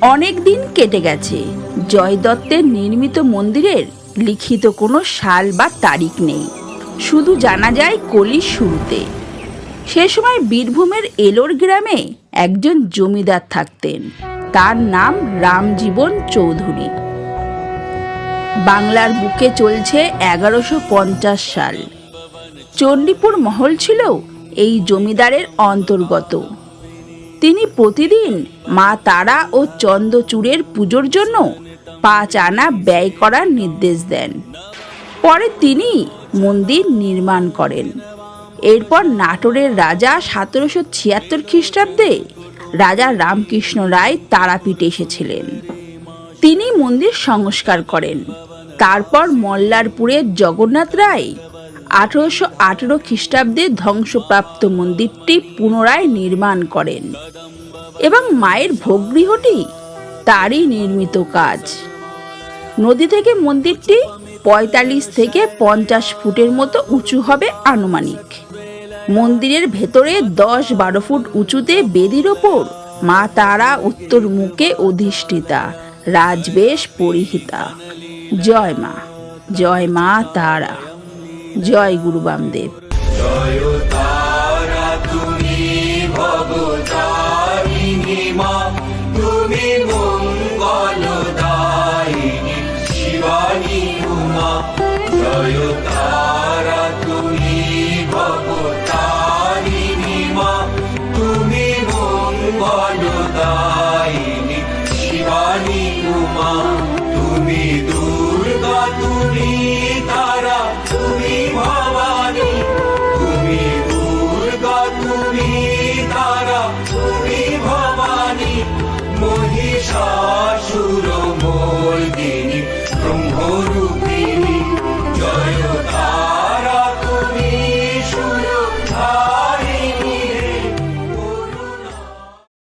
অনেক দিন কেটে গেছে। জয় দত্তের নির্মিত মন্দিরের লিখিত কোনো সাল বা তারিখ নেই। শুধু জানা যায় কলির শুরুতে। সে সময় বীরভূমের এলোর গ্রামে একজন জমিদার থাকতেন। তার নাম রামজীবন চৌধুরী। বাংলার বুকে চলছে এগারোশো পঞ্চাশ সাল। চণ্ডীপুর মহল ছিল এই জমিদারের অন্তর্গত। তিনি প্রতিদিন মা তারা ও চন্দ্রচূড়ের পুজোর জন্য পাঁচ আনা ব্যয় করার নির্দেশ দেন। পরে তিনি মন্দির নির্মাণ করেন। এরপর নাটোরের রাজা সতেরোশো ছিয়াত্তর খ্রিস্টাব্দে রাজা রামকৃষ্ণ রায় তারাপীঠে এসেছিলেন। তিনি মন্দির সংস্কার করেন। তারপর মল্লারপুরের জগন্নাথ রায় আঠারোশো আঠেরো খ্রিস্টাব্দে ধ্বংসপ্রাপ্ত মন্দিরটি পুনরায় নির্মাণ করেন। এবং মায়ের ভোগগৃহটি তারই নির্মিত কাজ। নদী থেকে মন্দিরটি পঁয়তাল্লিশ থেকে পঞ্চাশ ফুটের মতো উঁচু হবে আনুমানিক। মন্দিরের ভেতরে দশ বারো ফুট উঁচুতে বেদির ওপর মা তারা উত্তর মুখে অধিষ্ঠিতা, রাজবেশ পরিহিতা। জয় মা জয় মা তারা। জয় গুরু বামদেব। জয় তারা